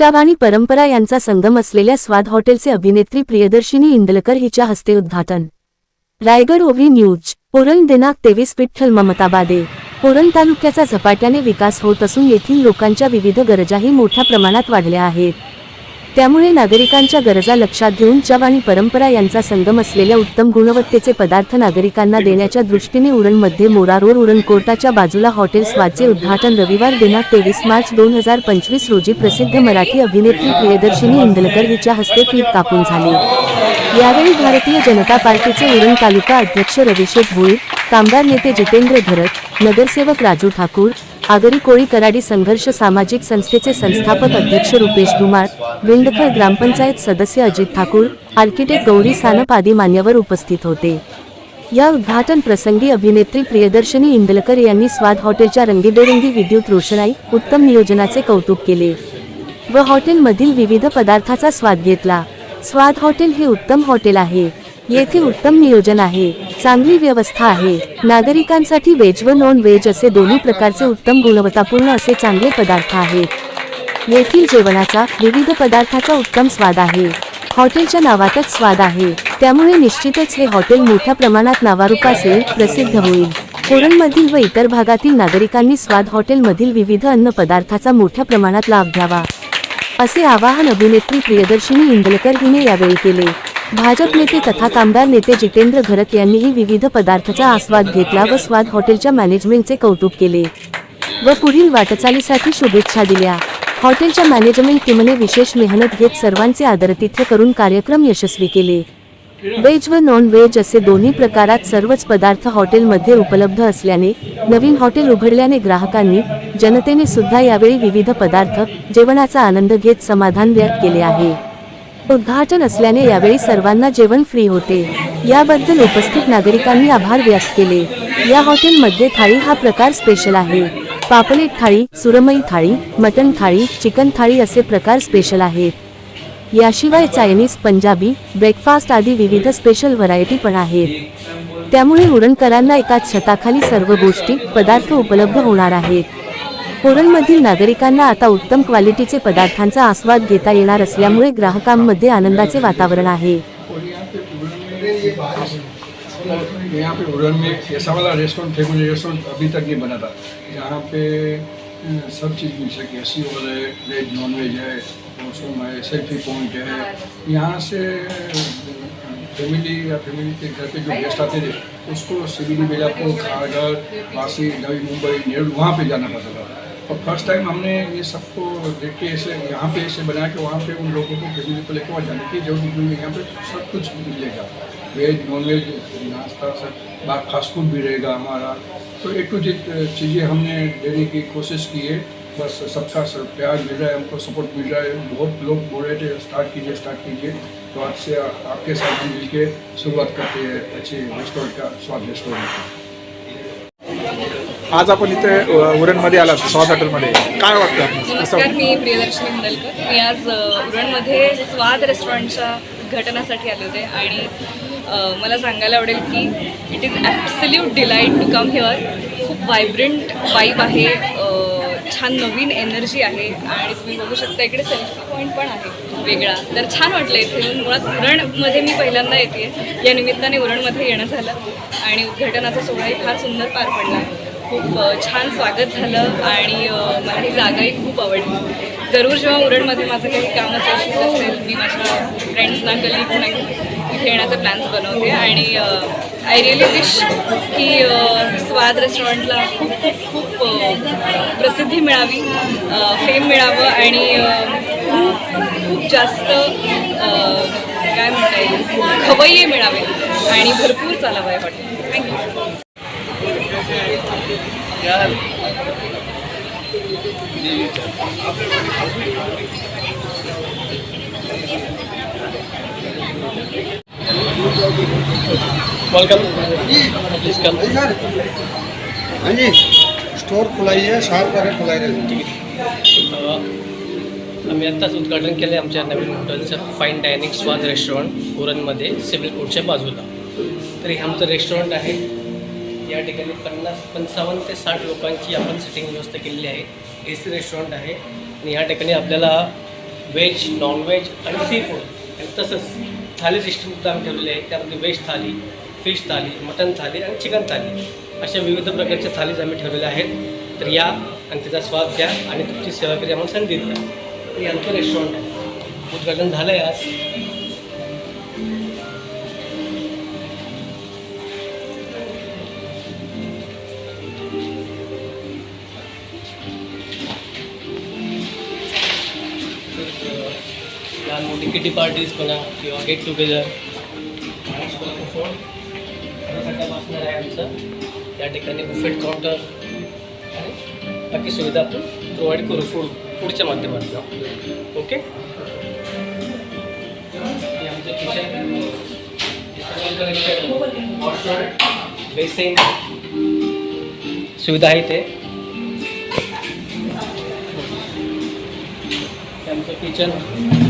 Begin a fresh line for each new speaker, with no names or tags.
चव आणि परंपरा यांचा संगम असलेल्या स्वाद हॉटेलचे अभिनेत्री प्रियदर्शिनी इंदलकर हिच्या हस्ते उद्घाटन. रायगड ओव्ही न्यूज पुरण दिनाक तेवीस विठ्ठल ममताबादे. पुरण तालुक्याचा झपाट्याने विकास होत असून येथील लोकांच्या विविध गरजाही मोठ्या प्रमाणात वाढल्या आहेत. त्यामुळे नागरिकांच्या गरजा लक्षात घेऊन चव आणि परंपरा यांचा संगम असलेल्या उत्तम गुणवत्तेचे पदार्थ नागरिकांना देण्याच्या दृष्टीने उरणमध्ये मोरा रोड उरण कोर्टाच्या बाजूला हॉटेल स्वाचे उद्घाटन रविवार दिनांक तेवीस मार्च दोन हजार पंचवीस रोजी प्रसिद्ध मराठी अभिनेत्री प्रियदर्शिनी इंदलकर हिच्या हस्ते पीठ कापून झाले. यावेळी भारतीय जनता पार्टीचे उरण तालुका अध्यक्ष रविशेठ भोईर कामगार नेते जितेंद्र धरत नगरसेवक राजू ठाकूर आगरी कोळी कराडी संघर्ष सामाजिक संस्थेचे संस्थापक अध्यक्ष रुपेश धुमाळ विंडखळ ग्रामपंचायत सदस्य अजित ठाकूर आर्किटेक्ट गौरी सानप आदी मान्यवर उपस्थित होते. या उद्घाटन प्रसंगी अभिनेत्री प्रियदर्शनी इंदलकर यांनी स्वाद हॉटेलच्या रंगीबेरंगी विद्युत रोषणाई उत्तम नियोजनाचे कौतुक केले व हॉटेलमधील विविध पदार्थाचा स्वाद घेतला. स्वाद हॉटेल हे उत्तम हॉटेल आहे. येथे उत्तम नियोजन आहे. चांगली व्यवस्था आहे. नागरिकांसाठी व्हेज व नॉन व्हेज असे दोन्ही प्रकारचे उत्तम गुणवत्तापूर्ण असे चांगले पदार्थ आहेत. येथील जेवणाचा विविध पदार्थाचा उत्तम स्वाद आहे. हॉटेलच्या नावातच स्वाद आहे. त्यामुळे निश्चितच हे हॉटेल मोठ्या प्रमाणात नावारूपासे प्रसिद्ध होईल. कोरणमधील व इतर भागातील नागरिकांनी स्वाद हॉटेलमधील विविध अन्न पदार्थाचा मोठ्या प्रमाणात लाभ घ्यावा. असे आवाहन अभिनेत्री प्रियदर्शिनी इंदलकर हिने यावेळी केले. भाजप नेते तथा कामगार नेते जितेंद्र घरत यांनीही विविध पदार्थाचा आस्वाद घेतला व स्वाद हॉटेलच्या मॅनेजमेंटचे कौतुक केले व पुढील वाटचालीसाठी शुभेच्छा दिल्या. हॉटेलच्या मॅनेजमेंट टीमने विशेष मेहनत घेत सर्वांचे आदरतिथ्य करून कार्यक्रम यशस्वी केले. व्हेज व नॉन व्हेज असे दोन्ही प्रकारात सर्वच पदार्थ हॉटेलमध्ये उपलब्ध असल्याने नवीन हॉटेल उघडल्याने ग्राहकांनी जनतेने सुद्धा यावेळी विविध पदार्थ जेवणाचा आनंद घेत समाधान व्यक्त केले आहे. उद्घाटन असल्याने यावेळी सर्वांना जेवण फ्री होते. याबद्दल उपस्थित नागरिकांनी आभार व्यक्त केले. या हॉटेलमध्ये थाळी हा प्रकार स्पेशल आहे. पापलेट थाळी सुरमई थाळी मटण थाळी चिकन थाळी असे प्रकार स्पेशल आहेत. याशिवाय चायनीज पंजाबी ब्रेकफास्ट आदी विविध स्पेशल व्हरायटी पण आहेत. त्यामुळे उरणकरांना एकाच छताखाली सर्व गोष्टी पदार्थ उपलब्ध होणार आहेत. उरणमधील नागरिकांना आता उत्तम क्वालिटीचे पदार्थांचा आस्वाद घेता येणार असल्यामुळे ग्राहकांमध्ये आनंदाचे वातावरण आहे.
यहाँ पे उड़न में ऐसा वाला रेस्टोरेंट फैमिली रेस्टोरेंट अभी तक नहीं बना था। यहाँ पे सब चीज़ मिल सके अस्सी वाला है वेज नॉन वेज है मौसम है सेल्फी पॉइंट है यहाँ से फैमिली या फैमिली के घर पे जो गेस्ट आते थे उसको सिविली बेलापुर खारघर वासी नवी मुंबई नेहरू वहाँ पे जाना पड़ता था। और फ़र्स्ट टाइम हमने ये सबको देख के ऐसे यहाँ पे ऐसे बनाया कि वहाँ पे उन लोगों को फैमिली को लेकर वहाँ जाने की ज़रूरत नहीं यहाँ पे सब कुछ मिलेगा। वेज नॉन वेज नाश्ता, सब। बाहर फास्ट फ़ूड भी रहेगा हमारा। तो एक टू जेड चीज़ें हमने देने की कोशिश की है। बस सबका सब प्यार मिल रहा है, हमको सपोर्ट मिल रहा है। बहुत लोग बोल रहे थे स्टार्ट कीजिए स्टार्ट कीजिए। तो आज से आपके साथ मिल के शुरुआत करते हैं अच्छे रेस्टोरेंट का, स्वाद रेस्टोरेंट का।
आज आपण इथे उरणमध्ये आलात स्वाद हॉटेलमध्ये. काय वाटतं
नमस्कार मी प्रियदर्शनी मुंडलकर मी आज उरणमध्ये स्वाद रेस्टॉरंटच्या उद्घाटनासाठी आले होते आणि मला सांगायला आवडेल की it is absolute delight to come here खूप व्हायब्रंट वाईब आहे छान नवीन एनर्जी आहे आणि तुम्ही बघू शकता इकडे सेल्फी पॉईंट पण आहे वेगळा. तर छान वाटलं इथे मुळात उरणमध्ये मी पहिल्यांदा येते या निमित्ताने उरणमध्ये येणं झालं आणि उद्घाटनाचा सोहळाही फार सुंदर पार पडला. खूप छान स्वागत झालं आणि मला ही जागाही खूप आवडली. जरूर जेव्हा उरणमध्ये माझं काही काम असेल असेल मी माझ्या फ्रेंड्सना कलिग्सना इथे येण्याचा प्लॅन्स बनवते आणि आय रिअली विश की स्वाद रेस्टॉरंटला खूप खूप खूप प्रसिद्धी मिळावी फेम मिळावं आणि खूप खूप जास्त काय म्हणता येईल खवय्ये मिळावे आणि भरपूर चालावं आहे हॉटेल थँक्यू
हाँ जी। स्टोर खुलाइए शार्प करके खुलाई रहेगी
आम्ही आत्ताच उद्घाटन केलं आहे आमच्या नवीन हॉटेलचं फाईन डायनिंग स्वाद रेस्टॉरंट उरणमध्ये सिव्हिल कोर्टच्या बाजूला. तर हे आमचं रेस्टॉरंट आहे. या ठिकाणी पन्नास पंचावन्न ते साठ लोकांची आपण सिटिंग व्यवस्था केलेली आहे. ए सी रेस्टॉरंट आहे. आणि या ठिकाणी आपल्याला व्हेज नॉनव्हेज आणि सी फूड आणि तसंच थाली सिस्टमसुद्धा आम्ही ठेवलेली आहे. त्यामध्ये veg thali fish thali mutton thali आणि चिकन थाली अशा विविध प्रकारच्या थालीज आम्ही ठेवलेल्या आहेत. तर या आणि त्याचा स्वाद घ्या आणि तुमची सेवा करी आम्हाला संधी द्या. यांचं रेस्टॉरंट आहे. उद्घाटन झालं आहे आज. लहान मोठी किटी पार्टीज म्हणा किंवा गेट टुगेदर असणार आहे आमचं त्या ठिकाणी बुफेट काउंटर आणि बाकी सुविधा आपण प्रोव्हाइड करू फूड फूडच्या माध्यमातून. ओके आमचं किचन बेसिन सुविधा आहे ते आमचं किचन